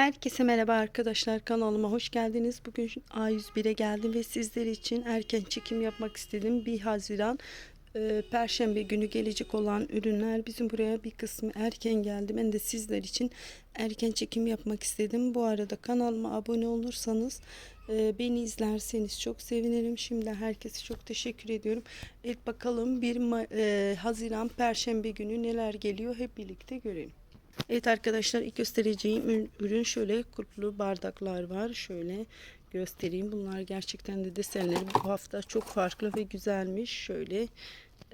Herkese merhaba arkadaşlar kanalıma hoş geldiniz. Bugün A101'e geldim ve sizler için erken çekim yapmak istedim. 1 Haziran e, Perşembe günü gelecek olan ürünler bizim buraya bir kısmı erken geldi. Ben de sizler için erken çekim yapmak istedim. Bu arada kanalıma abone olursanız e, beni izlerseniz çok sevinirim. Şimdi herkese çok teşekkür ediyorum. Evet bakalım 1 Ma- e, Haziran Perşembe günü neler geliyor hep birlikte görelim. Evet arkadaşlar ilk göstereceğim ür- ürün şöyle kurtlu bardaklar var. Şöyle göstereyim. Bunlar gerçekten de desenleri bu hafta çok farklı ve güzelmiş. Şöyle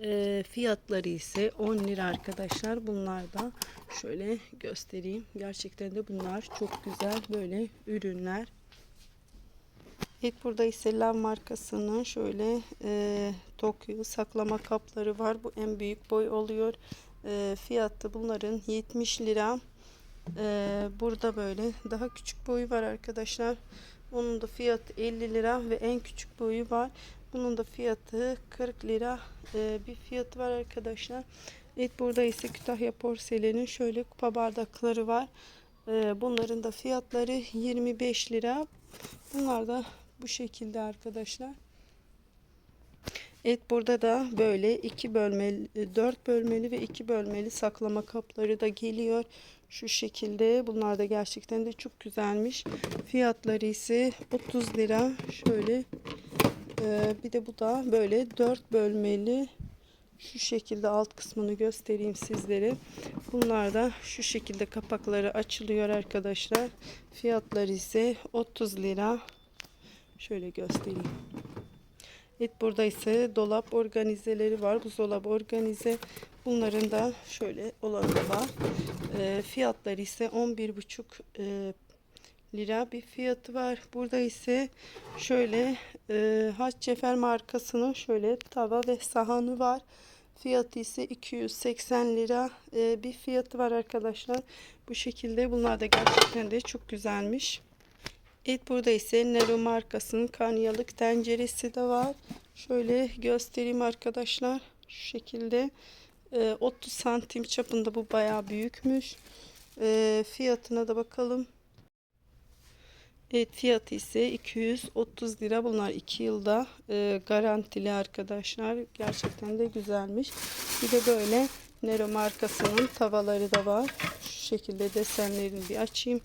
e, fiyatları ise 10 lira arkadaşlar. Bunlar da şöyle göstereyim. Gerçekten de bunlar çok güzel böyle ürünler. Evet burada ise Lav markasının şöyle e, Tokyo saklama kapları var. Bu en büyük boy oluyor. E, fiyatı bunların 70 lira. E, burada böyle daha küçük boyu var arkadaşlar. Onun da fiyatı 50 lira ve en küçük boyu var. Bunun da fiyatı 40 lira e, bir fiyatı var arkadaşlar. Evet burada ise Kütahya porselenin şöyle kupa bardakları var. E, bunların da fiyatları 25 lira. Bunlar da bu şekilde arkadaşlar. Evet burada da böyle iki bölmeli, dört bölmeli ve iki bölmeli saklama kapları da geliyor. Şu şekilde. Bunlar da gerçekten de çok güzelmiş. Fiyatları ise 30 lira. Şöyle ee, bir de bu da böyle dört bölmeli şu şekilde alt kısmını göstereyim sizlere. Bunlar da şu şekilde kapakları açılıyor arkadaşlar. Fiyatları ise 30 lira. Şöyle göstereyim. Evet burada ise dolap organizeleri var. Buzdolabı organize. Bunların da şöyle olanı var. E, fiyatları ise 11,5 e, lira bir fiyatı var. Burada ise şöyle e, Haçcefer markasının şöyle tava ve sahanı var. Fiyatı ise 280 lira e, bir fiyatı var arkadaşlar. Bu şekilde bunlar da gerçekten de çok güzelmiş. Evet burada ise Nero markasının karniyalık tenceresi de var. Şöyle göstereyim arkadaşlar. Şu şekilde e, 30 santim çapında bu bayağı büyükmüş. E, fiyatına da bakalım. Evet fiyatı ise 230 lira. Bunlar 2 yılda e, garantili arkadaşlar. Gerçekten de güzelmiş. Bir de böyle Nero markasının tavaları da var. Şu şekilde desenlerini bir açayım.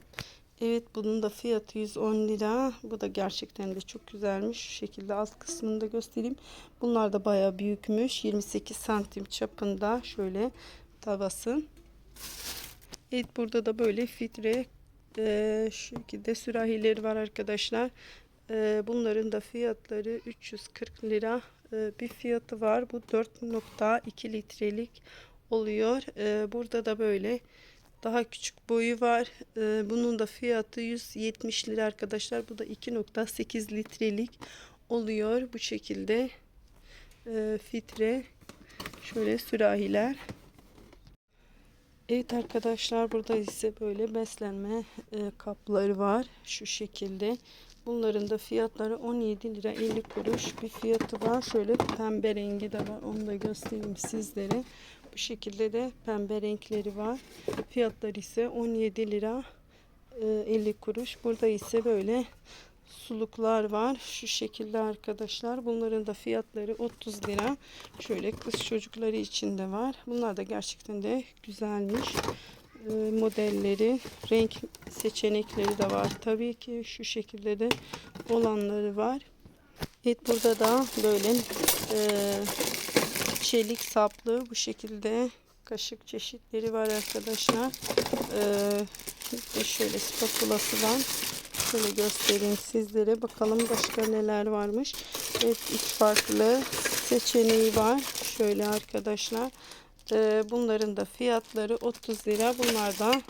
Evet bunun da fiyatı 110 lira. Bu da gerçekten de çok güzelmiş. Şu şekilde alt kısmını da göstereyim. Bunlar da baya büyükmüş. 28 santim çapında şöyle tavası. Evet burada da böyle fitre e, şu şekilde sürahileri var arkadaşlar. E, bunların da fiyatları 340 lira e, bir fiyatı var. Bu 4.2 litrelik oluyor. E, burada da böyle daha küçük boyu var. Ee, bunun da fiyatı 170 lira arkadaşlar. Bu da 2.8 litrelik oluyor. Bu şekilde Ee, fitre şöyle sürahiler. Evet arkadaşlar burada ise böyle beslenme e, kapları var. Şu şekilde. Bunların da fiyatları 17 lira 50 kuruş bir fiyatı var. Şöyle pembe rengi de var. Onu da göstereyim sizlere. Bu şekilde de pembe renkleri var. Fiyatları ise 17 lira 50 kuruş. Burada ise böyle suluklar var. Şu şekilde arkadaşlar. Bunların da fiyatları 30 lira. Şöyle kız çocukları için de var. Bunlar da gerçekten de güzelmiş. Modelleri, renk seçenekleri de var. Tabii ki şu şekilde de olanları var. Evet burada da böyle çelik saplı bu şekilde kaşık çeşitleri var arkadaşlar. Ee, şöyle spatulası var. Şöyle göstereyim sizlere. Bakalım başka neler varmış. Evet iki farklı seçeneği var. Şöyle arkadaşlar. Ee, bunların da fiyatları 30 lira. Bunlar da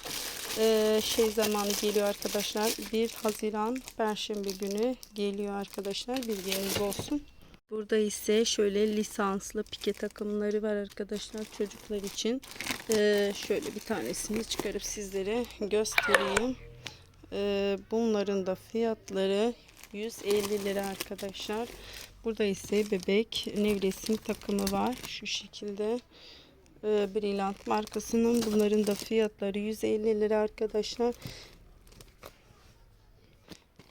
e, şey zamanı geliyor arkadaşlar. 1 Haziran Perşembe günü geliyor arkadaşlar. Bilginiz olsun. Burada ise şöyle lisanslı pike takımları var arkadaşlar çocuklar için. Ee, şöyle bir tanesini çıkarıp sizlere göstereyim. Ee, bunların da fiyatları 150 lira arkadaşlar. Burada ise bebek nevresim takımı var. Şu şekilde ee, Brilliant markasının bunların da fiyatları 150 lira arkadaşlar.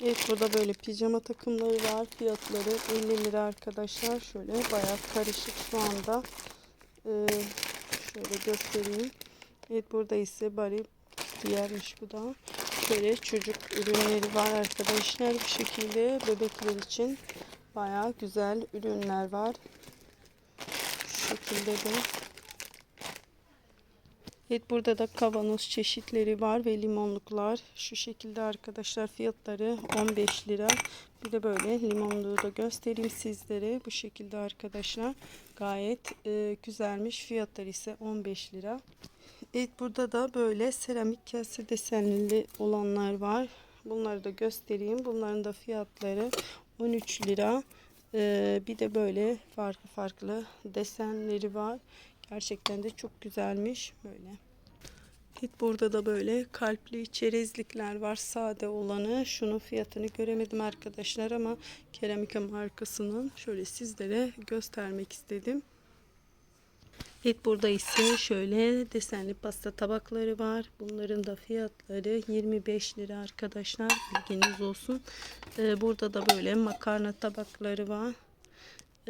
Evet burada böyle pijama takımları var. Fiyatları 50 lira arkadaşlar. Şöyle bayağı karışık şu anda. Ee, şöyle göstereyim. Evet burada ise bari diğermiş bu da. Şöyle çocuk ürünleri var arkadaşlar. Bu şekilde bebekler için bayağı güzel ürünler var. Şu şekilde de. Evet burada da kavanoz çeşitleri var ve limonluklar. Şu şekilde arkadaşlar fiyatları 15 lira. Bir de böyle limonluğu da göstereyim sizlere. Bu şekilde arkadaşlar gayet e, güzelmiş. Fiyatları ise 15 lira. Evet burada da böyle seramik kase desenli olanlar var. Bunları da göstereyim. Bunların da fiyatları 13 lira. Ee, bir de böyle farklı farklı desenleri var. Gerçekten de çok güzelmiş. Böyle. Evet burada da böyle kalpli çerezlikler var. Sade olanı. Şunun fiyatını göremedim arkadaşlar ama Keramika markasının şöyle sizlere göstermek istedim. Evet burada ise şöyle desenli pasta tabakları var. Bunların da fiyatları 25 lira arkadaşlar. Bilginiz olsun. Ee, burada da böyle makarna tabakları var.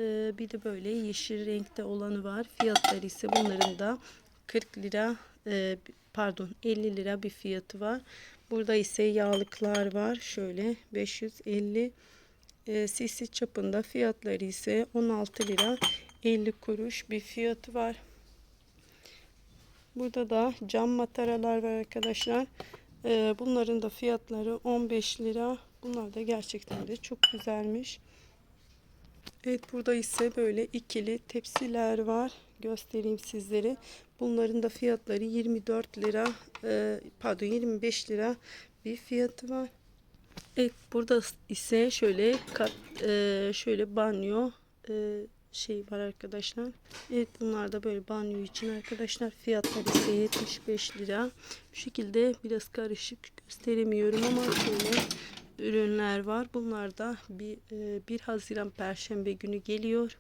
Ee, bir de böyle yeşil renkte olanı var. Fiyatları ise bunların da 40 lira e, pardon 50 lira bir fiyatı var. Burada ise yağlıklar var. Şöyle 550 e, cc çapında fiyatları ise 16 lira 50 kuruş bir fiyatı var. Burada da cam mataralar var arkadaşlar. Ee, bunların da fiyatları 15 lira. Bunlar da gerçekten de çok güzelmiş. Evet burada ise böyle ikili tepsiler var. Göstereyim sizlere. Bunların da fiyatları 24 lira e, pardon 25 lira bir fiyatı var. Evet burada ise şöyle kat, e, şöyle banyo e, şey var arkadaşlar. Evet bunlar da böyle banyo için arkadaşlar. Fiyatları ise 75 lira. Bu şekilde biraz karışık gösteremiyorum ama şöyle ürünler var. Bunlar da bir, 1 Haziran Perşembe günü geliyor.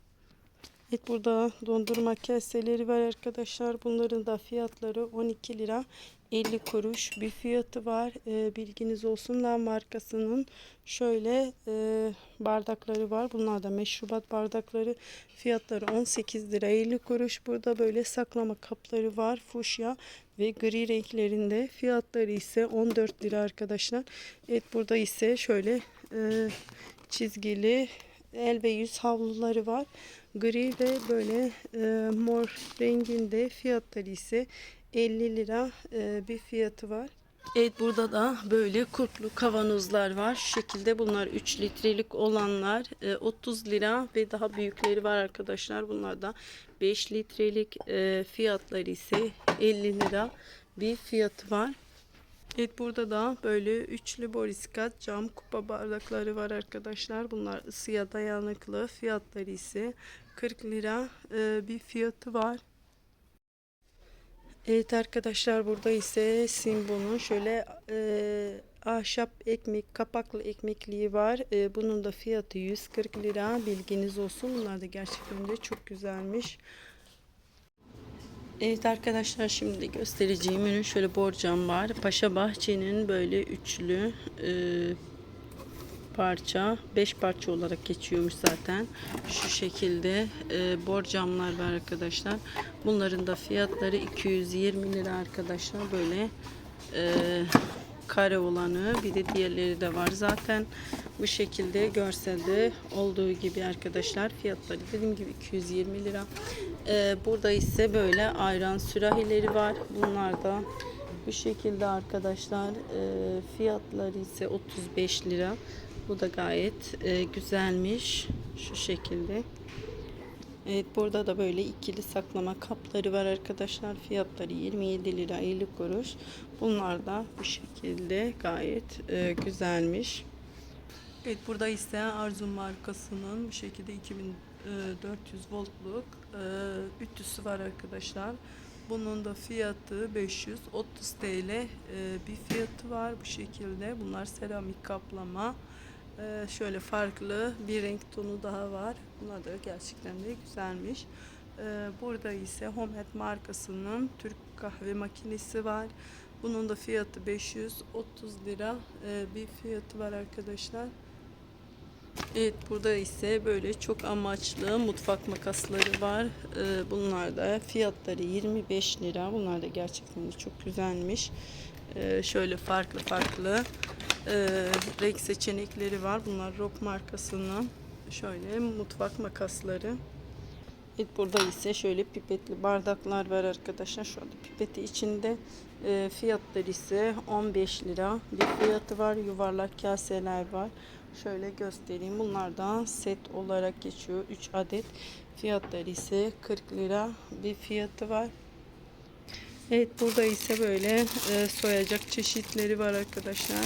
Evet burada dondurma kaseleri var arkadaşlar. Bunların da fiyatları 12 lira 50 kuruş bir fiyatı var. E, bilginiz olsun. La markasının şöyle e, bardakları var. Bunlar da meşrubat bardakları. Fiyatları 18 lira 50 kuruş. Burada böyle saklama kapları var. Fuşya ve gri renklerinde. Fiyatları ise 14 lira arkadaşlar. Evet burada ise şöyle e, çizgili el ve yüz havluları var. Gri ve böyle e, mor renginde fiyatları ise 50 lira e, bir fiyatı var. Evet burada da böyle kurtlu kavanozlar var. Şu şekilde bunlar 3 litrelik olanlar e, 30 lira ve daha büyükleri var arkadaşlar. Bunlar da 5 litrelik e, fiyatları ise 50 lira bir fiyatı var. Evet burada da böyle üçlü boriskat cam kupa bardakları var arkadaşlar. Bunlar ısıya dayanıklı. Fiyatları ise 40 lira e, bir fiyatı var. Evet arkadaşlar burada ise Simbo'nun şöyle e, ahşap ekmek kapaklı ekmekliği var. E, bunun da fiyatı 140 lira bilginiz olsun. Bunlar da gerçekten de çok güzelmiş. Evet arkadaşlar şimdi göstereceğim ürün. Şöyle borcam var. Paşa Bahçe'nin böyle üçlü e, parça. 5 parça olarak geçiyormuş zaten. Şu şekilde e, borcamlar var arkadaşlar. Bunların da fiyatları 220 lira arkadaşlar. Böyle e, kare olanı. Bir de diğerleri de var zaten. Bu şekilde görselde olduğu gibi arkadaşlar fiyatları dediğim gibi 220 lira e, burada ise böyle ayran sürahileri var bunlar da bu şekilde arkadaşlar e, fiyatları ise 35 lira bu da gayet e, güzelmiş. Şu şekilde. Evet burada da böyle ikili saklama kapları var arkadaşlar. Fiyatları 27 lira 50 kuruş. Bunlar da bu şekilde gayet e, güzelmiş. Evet burada ise Arzu markasının bu şekilde 2400 voltluk e, ütüsü var arkadaşlar. Bunun da fiyatı 530 TL e, bir fiyatı var bu şekilde. Bunlar seramik kaplama. Ee, şöyle farklı bir renk tonu daha var. Bunlar da gerçekten de güzelmiş. Ee, burada ise Homet markasının Türk kahve makinesi var. Bunun da fiyatı 530 lira bir fiyatı var arkadaşlar. Evet burada ise böyle çok amaçlı mutfak makasları var. E, bunlar da fiyatları 25 lira. Bunlar da gerçekten de çok güzelmiş. E, şöyle farklı farklı e, renk seçenekleri var. Bunlar Rock markasının şöyle mutfak makasları. Evet burada ise şöyle pipetli bardaklar var arkadaşlar. Şu anda pipeti içinde e, fiyatları ise 15 lira. Bir fiyatı var. Yuvarlak kaseler var. Şöyle göstereyim. Bunlardan set olarak geçiyor. 3 adet. Fiyatları ise 40 lira bir fiyatı var. Evet burada ise böyle e, soyacak çeşitleri var arkadaşlar.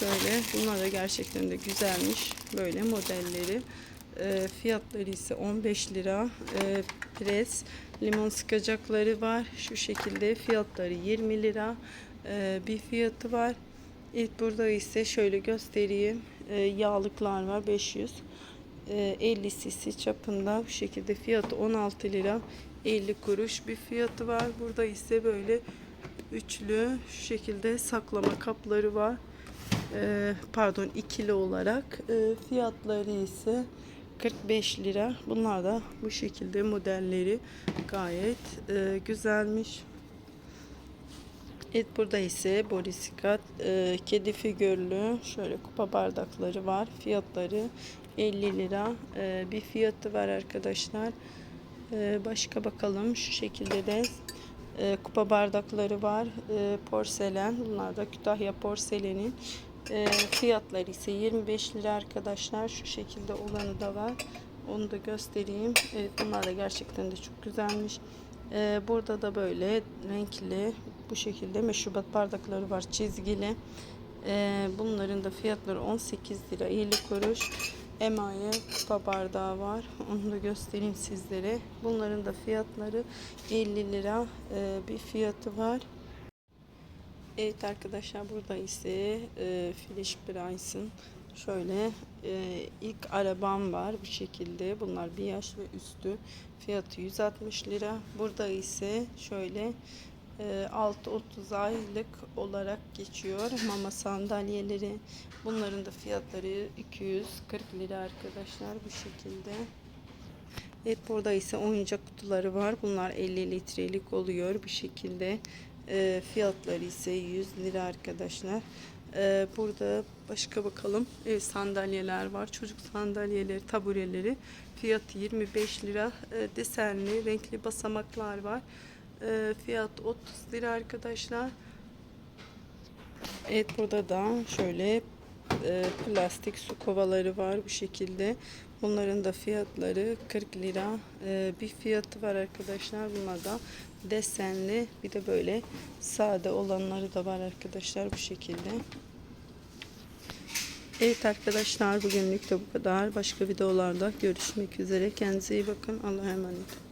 Şöyle bunlar da gerçekten de güzelmiş. Böyle modelleri. E, fiyatları ise 15 lira. E, pres limon sıkacakları var. Şu şekilde fiyatları 20 lira. E, bir fiyatı var. Evet burada ise şöyle göstereyim. E, yağlıklar var 500. E, 50 cc çapında bu şekilde fiyatı 16 lira 50 kuruş bir fiyatı var. Burada ise böyle üçlü şu şekilde saklama kapları var. Pardon ikili olarak fiyatları ise 45 lira. Bunlar da bu şekilde modelleri gayet e, güzelmiş. Evet burada ise borisikat e, kedi figürlü şöyle kupa bardakları var. Fiyatları 50 lira. E, bir fiyatı var arkadaşlar. E, başka bakalım şu şekilde de e, kupa bardakları var. E, porselen. Bunlar da Kütahya porselenin. E, fiyatları ise 25 lira arkadaşlar. Şu şekilde olanı da var. Onu da göstereyim. Evet, bunlar da gerçekten de çok güzelmiş. Ee, burada da böyle renkli bu şekilde meşrubat bardakları var çizgili. Ee, bunların da fiyatları 18 lira 50 kuruş. Emaye kupa bardağı var. Onu da göstereyim sizlere. Bunların da fiyatları 50 lira ee, bir fiyatı var. Evet arkadaşlar burada ise e, Flash Price'ın şöyle e, ilk arabam var bu şekilde. Bunlar bir yaş ve üstü. Fiyatı 160 lira. Burada ise şöyle e, 6-30 aylık olarak geçiyor. Mama sandalyeleri. Bunların da fiyatları 240 lira arkadaşlar bu şekilde. Evet burada ise oyuncak kutuları var. Bunlar 50 litrelik oluyor bu şekilde. E, fiyatları ise 100 lira arkadaşlar. E, burada başka bakalım. Evet, sandalyeler var. Çocuk sandalyeleri, tabureleri. Fiyatı 25 lira. E, desenli, renkli basamaklar var. E, fiyat 30 lira arkadaşlar. Evet burada da şöyle e, plastik su kovaları var bu şekilde. Bunların da fiyatları 40 lira. E, bir fiyatı var arkadaşlar. Bunlar da desenli bir de böyle sade olanları da var arkadaşlar bu şekilde. Evet arkadaşlar bugünlük de bu kadar. Başka videolarda görüşmek üzere. Kendinize iyi bakın. Allah'a emanet.